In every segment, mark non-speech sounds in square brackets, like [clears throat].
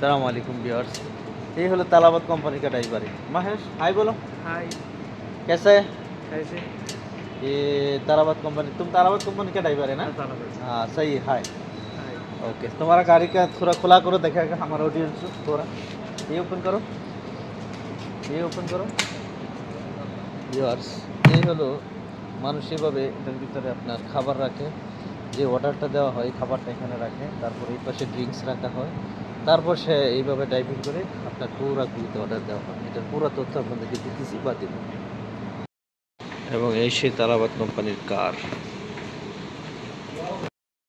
সালাম আলাইকুম বিয়ার্স এই হলো তালাবাদ कंपनी का ड्राइवर है महेश हाय बोलो हाय कैसे कैसे ये तालाबाद कंपनी तुम तालाबाद कंपनी का ड्राइवर है ना हाँ सही है हाय ओके तुम्हारा गाड़ी का थोड़ा खुला करो देखेगा हमारा ऑडियंस ওপেন করো। ইয়ার্স এই হলো মানুষ এভাবে এটার ভিতরে আপনার খাবার রাখে। যে অর্ডারটা দেওয়া হয় খাবারটা এখানে রাখে। তারপরে এই পাশে ড্রিঙ্কস রাখা হয়। তারপর সে এইভাবে ড্রাইভিং করে আপনার পুরা কুড়িতে অর্ডার দেওয়া হয়। এটার পুরো তথ্য আপনাদেরকে দিতেছি বা দিব এবং এই সেই তালাবাদ কোম্পানির কার।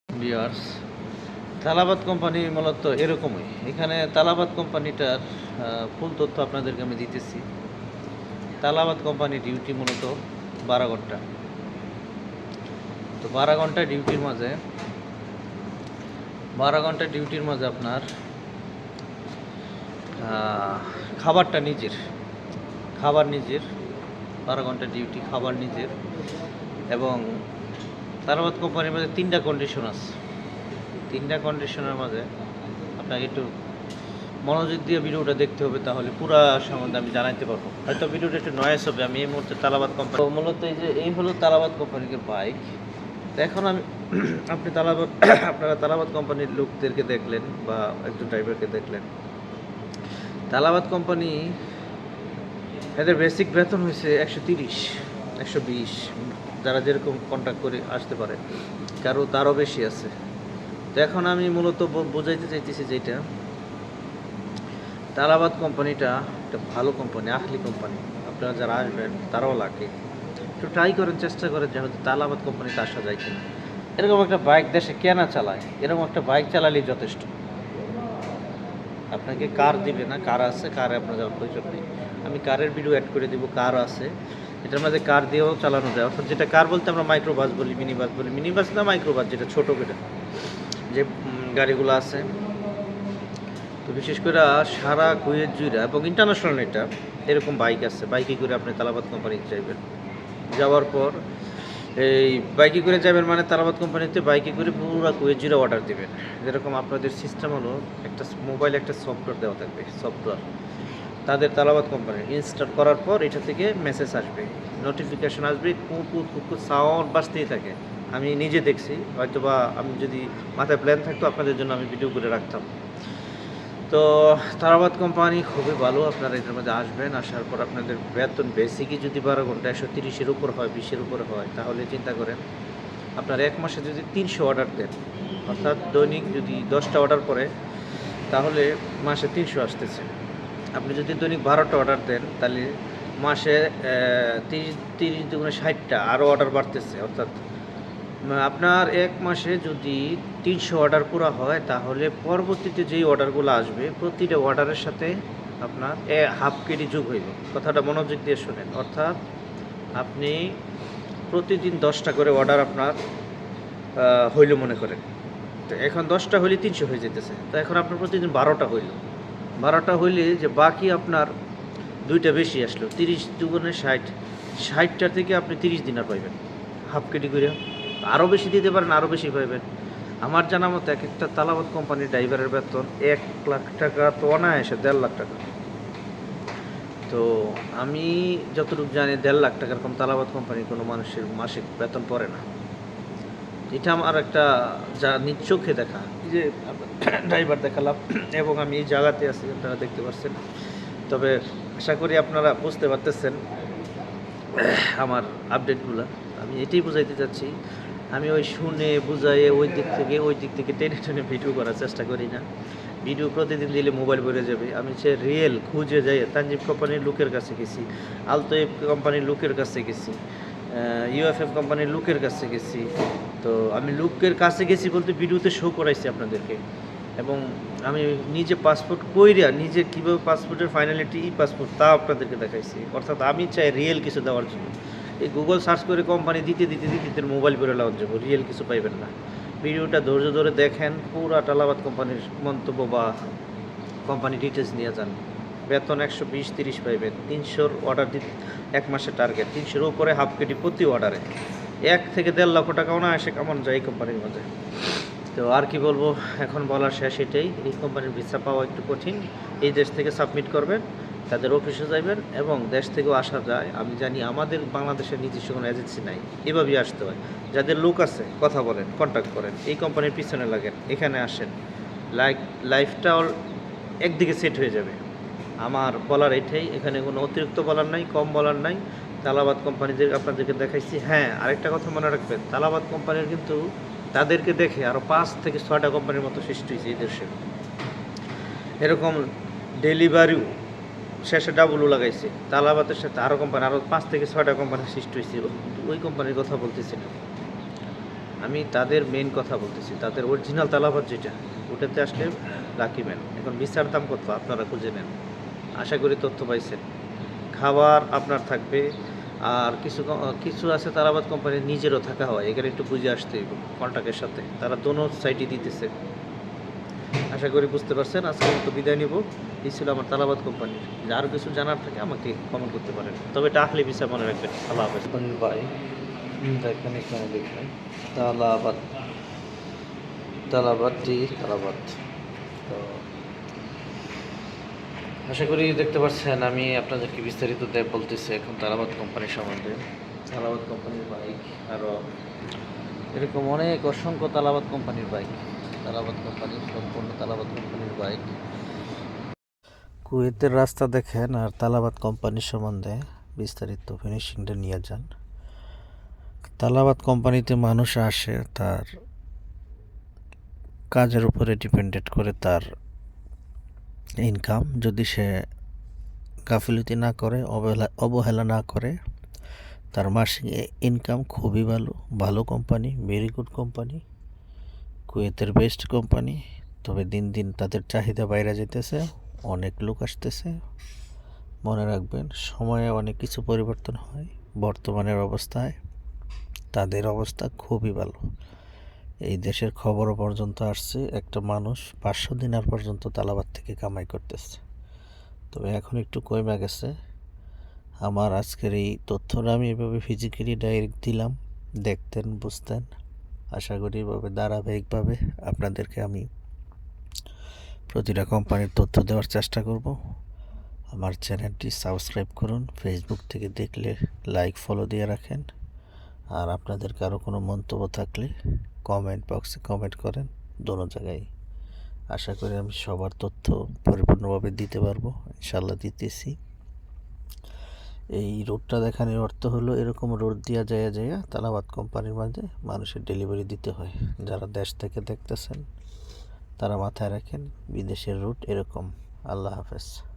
বিয়ার্স তালাবাদ কোম্পানি মূলত এরকমই। এখানে তালাবাদ কোম্পানিটার ফুল তথ্য আপনাদেরকে আমি দিতেছি। তালাবাদ কোম্পানি ডিউটি মূলত বারো ঘণ্টা। তো বারো ঘণ্টা ডিউটির মাঝে বারো ঘণ্টা ডিউটির মাঝে আপনার খাবারটা নিজের। খাবার নিজের, বারো ঘণ্টা ডিউটি খাবার নিজের এবং তালাবাদ কোম্পানির মাঝে তিনটা কন্ডিশন আছে। তিনটা কন্ডিশনের মাঝে আপনাকে একটু মনোযোগ দিয়ে ভিডিওটা দেখতে হবে, তাহলে পুরা সম্বন্ধে আমি জানাইতে পারব। হয়তো ভিডিওটা একটু নয়েস হবে, আমি এই মুহূর্তে তালাবাদ কোম্পানি মূলত এই যে, এই হলো তালাবাদ কোম্পানির বাইক এখন আমি [clears throat] আপনি তালাবাদ [clears throat] আপনারা তালাবাদ কোম্পানির লোকদেরকে দেখলেন বা একজন ড্রাইভারকে দেখলেন। তালাবাদ কোম্পানি এদের বেসিক বেতন হয়েছে একশো তিরিশ, একশো বিশ, যারা যেরকম কন্ট্যাক্ট করে আসতে পারে। কারও তারও বেশি আছে। তো এখন আমি মূলত বোঝাইতে চাইতেছি যেটা তালাবাদ কোম্পানিটা একটা ভালো কোম্পানি আখলি কোম্পানি। আপনারা যারা আসবেন, তারাও লাগে। একটু ট্রাই করেন চেষ্টা করেন যে হয়তো তালাবাদ কোম্পানিতে আসা যায় কিনা। এরকম একটা বাইক দেশে কেনা চালায়, এরকম একটা বাইক চালালেই যথেষ্ট। আপনাকে কার দিবে না? কার আছে? কারে আপনার যাওয়ার প্রয়োজন নেই। আমি কারের ভিডিও অ্যাড করে দিব, কার আছে। এটার মধ্যে কার দিয়েও চালানো যায়। অর্থাৎ যেটা কার বলতে আমরা মাইক্রো বাস বলি মিনি বাস বলি। মিনি বাস না মাইক্রো বাস যেটা ছোটো যেটা যে গাড়িগুলো আছে। তো বিশেষ করে সারা কুয়েত জুড়ে এবং ইন্টারন্যাশনাল এটা, এরকম বাইক আছে। বাইকে করে আপনি তালাবাদ কোম্পানিতে যাইবেন। যাওয়ার পর এই বাইকে করে যাবেন মানে তালাবাদ কোম্পানিতে বাইকে করে পুরো জুড়ে অর্ডার দেবেন। যেরকম আপনাদের সিস্টেম হলো, একটা মোবাইলে একটা সফটওয়্যার দেওয়া থাকবে সফটওয়্যার তাদের তালাবাদ কোম্পানি ইনস্টল করার পর এটা থেকে মেসেজ আসবে। নোটিফিকেশন আসবে, কু কু কু কু সাউন্ড বাজতেই থাকে। আমি নিজে দেখছি হয়তো বা আমি যদি মাথায় প্ল্যান থাকতো, আপনাদের জন্য আমি ভিডিও করে রাখতাম। তো তারাবাদ কোম্পানি খুবই ভালো, আপনারা এটার মধ্যে আসবেন, আসার পর আপনাদের বেতন বেসিকই যদি বারো ঘণ্টা একশো তিরিশের উপর হয়, বিশের উপর হয়, তাহলে চিন্তা করেন, আপনার এক মাসে যদি তিনশো অর্ডার দেন, অর্থাৎ দৈনিক যদি দশটা অর্ডার করে তাহলে মাসে তিনশো আসতেছে। আপনি যদি দৈনিক বারোটা অর্ডার দেন, তাহলে মাসে তিরিশ তিরিশ দুগুণে ষাটটা আরও অর্ডার বাড়তেছে, অর্থাৎ আপনার এক মাসে যদি তিনশো অর্ডার পুরো হয়, তাহলে পরবর্তীতে যেই অর্ডারগুলো আসবে, প্রতিটা অর্ডারের সাথে আপনার এ হাফ কেডি যোগ হইল কথাটা মনোযোগ দিয়ে শোনেন। অর্থাৎ আপনি প্রতিদিন দশটা করে অর্ডার আপনার হইল মনে করেন। তো এখন দশটা হইলে তিনশো হয়ে যেতেছে। তো এখন আপনার প্রতিদিন বারোটা হইল। বারোটা হইলে যে বাকি আপনার দুইটা বেশি আসলো, তিরিশ দুগুণে ষাট। ষাটটা থেকে আপনি তিরিশ দিনার পাইবেন। হাফ কেটি করে আরও বেশি দিতে পারেন আরও বেশি পাইবেন। আমার জানা মতো এক একটা তালাবাদ কোম্পানির ড্রাইভারের বেতন এক লাখ টাকা, তো অনায়াসে দেড় লাখ টাকা। তো আমি যতটুকু জানি, দেড় লাখ টাকার কম তালাবাদ কোম্পানির কোনো মানুষের মাসিক বেতন পড়ে না। এটা আমার একটা যা নিজ চোখে দেখা যে [coughs] ড্রাইভার দেখালাম, [coughs] এবং আমি এই জায়গাতে আছি, আপনারা দেখতে পাচ্ছেন তবে আশা করি আপনারা বুঝতে পারতেছেন [coughs] আমার আপডেটগুলো আমি এটাই বুঝাইতে চাচ্ছি আমি ওই শুনে বুঝাইয়ে ওই দিক থেকে, ওই দিক থেকে টেনে টেনে ভিডিও করার চেষ্টা করি না। ভিডিও প্রতিদিন দিলে মোবাইল ভরে যাবে। আমি সে রিয়েল খুঁজে যাই তানজিব কোম্পানির লোকের কাছে গেছি, আলতোয়েব কোম্পানির লোকের কাছে গেছি ইউএফএফ কোম্পানির লোকের কাছে গেছি। তো আমি লোকের কাছে গেছি বলতে ভিডিওতে শো করাইছি আপনাদেরকে। এবং আমি নিজে পাসপোর্ট কইরা, নিজে কীভাবে পাসপোর্টের ফাইনালিটি ই পাসপোর্ট তা আপনাদেরকে দেখাইছি। অর্থাৎ আমি চাই রিয়েল কিছু দেওয়ার জন্য। এই গুগল সার্চ করে কোম্পানি দিতে দিতে দিতে দিতে মোবাইল লাগান যাব। রিয়েল কিছু পাইবেন না। ভিডিওটা ধৈর্য ধরে দেখেন, পুরা টালাবাদ কোম্পানির মন্তব্য বা কোম্পানি ডিটেলস নিয়ে যান। বেতন একশো বিশ, তিরিশ পাইবেন। তিনশোর অর্ডার দিতে এক মাসের টার্গেট তিনশোর উপরে হাফ কেটি প্রতি অর্ডারে এক থেকে দেড় লক্ষ টাকা অনায়াসে কেমন যায় এই কোম্পানির মধ্যে। তো আর কি বলব? এখন বলার শেষ এটাই। এই কোম্পানির ভিসা পাওয়া একটু কঠিন। এই দেশ থেকে সাবমিট করবেন। তাদের অফিসে যাবেন এবং দেশ থেকেও আসা যায়। আমি জানি আমাদের বাংলাদেশের নিজস্ব কোনো এজেন্সি নাই। এভাবেই আসতে হয়। যাদের লোক আছে, কথা বলেন কন্ট্যাক্ট করেন। এই কোম্পানির পিছনে লাগেন, এখানে আসেন। লাইক লাইফটা একদিকে সেট হয়ে যাবে। আমার বলার এটাই, এখানে কোনো অতিরিক্ত বলার নাই, কম বলার নাই। তালাবাদ কোম্পানিদের আপনাদেরকে দেখাইছি। হ্যাঁ আরেকটা কথা মনে রাখবেন, তালাবাদ কোম্পানির কিন্তু তাদেরকে দেখে আরও পাঁচ থেকে ছয়টা কোম্পানির মতো সৃষ্টি হয়েছে এই দেশে। এরকম ডেলিভারিও শেষে ডাবলও লাগাইছে। তালাবাতের সাথে আরও কোম্পানি আরও পাঁচ থেকে ছয়টা কোম্পানির সৃষ্টি হয়েছে ওই কোম্পানির কথা বলতেছি না। আমি তাদের মেন কথা বলতেছি, তাদের অরিজিনাল তালাবাদ যেটা, ওটাতে আসলে লাকি ম্যান এখন বিচার দাম কত, আপনারা খুঁজে নেন। আশা করি তথ্য পাইছেন। খাবার আপনার থাকবে, আর কিছু কিছু আছে তারাবাদ কোম্পানির নিজেরও থাকা হয়। এখানে একটু বুঝে আসতে কন্ট্যাক্টের সাথে। তারা দোনো সাইটই দিতেছে। আশা করি বুঝতে পারছেন। আজকের মতো বিদায় নিব। এই ছিল আমার তালাবাদ কোম্পানির। যে আরও কিছু জানার থাকে, আমাকে কমেন্ট করতে পারেন। তবে এটা আহলে বিষয় মনে রাখবেন। আল্লাহ হাফেজ। ভাই দেখেন এখানে দেখবেন তালাবাদ। তালাবাদ টি তালাবাদ। তো, আশা করি দেখতে পাচ্ছেন আমি আপনাদেরকে বিস্তারিত দেয় বলতেছি এখন তালাবাদ কোম্পানির সম্বন্ধে। তালাবাদ কোম্পানির বাইক আরও এরকম অনেক অসংখ্য তালাবাদ কোম্পানির বাইক। তালাবাদ কোম্পানি সম্পূর্ণ তালাবাদ কোম্পানির বাইক। কুয়েতের রাস্তা দেখেন আর তালাবাদ কোম্পানির সম্বন্ধে বিস্তারিত ফিনিশিংটা নিয়ে যান। তালাবাদ কোম্পানিতে মানুষ আসে, তার কাজের উপরে ডিপেন্ডেড করে তার ইনকাম। যদি সে গাফিলতি না করে, অবহেলা অবহেলা না করে, তার মাসিক ইনকাম খুবই ভালো ভালো কোম্পানি ভেরি গুড কোম্পানি। কুয়েতের বেস্ট কোম্পানি তবে দিন দিন তাদের চাহিদা বাইরে যেতেছে অনেক লোক আসতেছে। মনে রাখবেন, সময়ে অনেক কিছু পরিবর্তন হয়, বর্তমানের অবস্থায় তাদের অবস্থা খুবই ভালো। এই দেশের খবরও পর্যন্ত আসছে, একটা মানুষ পাঁচশো দিনার পর্যন্ত তালাবাদ থেকে কামাই করতেছে। তবে এখন একটু কমে গেছে, আমার আজকের এই তথ্যটা আমি এভাবে ফিজিক্যালি ডাইরেক্ট দিলাম, দেখতেন, বুঝতেন। আশা করি এভাবে ধারাবাহিকভাবে আপনাদেরকে আমি প্রতিটা কোম্পানির তথ্য দেওয়ার চেষ্টা করব। আমার চ্যানেলটি সাবস্ক্রাইব করুন ফেসবুক থেকে দেখলে লাইক ফলো দিয়ে রাখেন। আর আপনাদের কারও কোনো মন্তব্য থাকলে কমেন্ট বক্সে কমেন্ট করেন, দোনো জায়গায়। আশা করি আমি সবার তথ্য পরিপূর্ণভাবে দিতে পারব ইনশাল্লাহ দিতেছি। এই রোডটা দেখানোর অর্থ হলো এরকম রোড দিয়া যায় যায় তালাবাদ কোম্পানির মাঝে মানুষের ডেলিভারি দিতে হয়। যারা দেশ থেকে দেখতেছেন, তারা মাথায় রাখেন, বিদেশের রুট এরকম। আল্লাহ হাফেজ।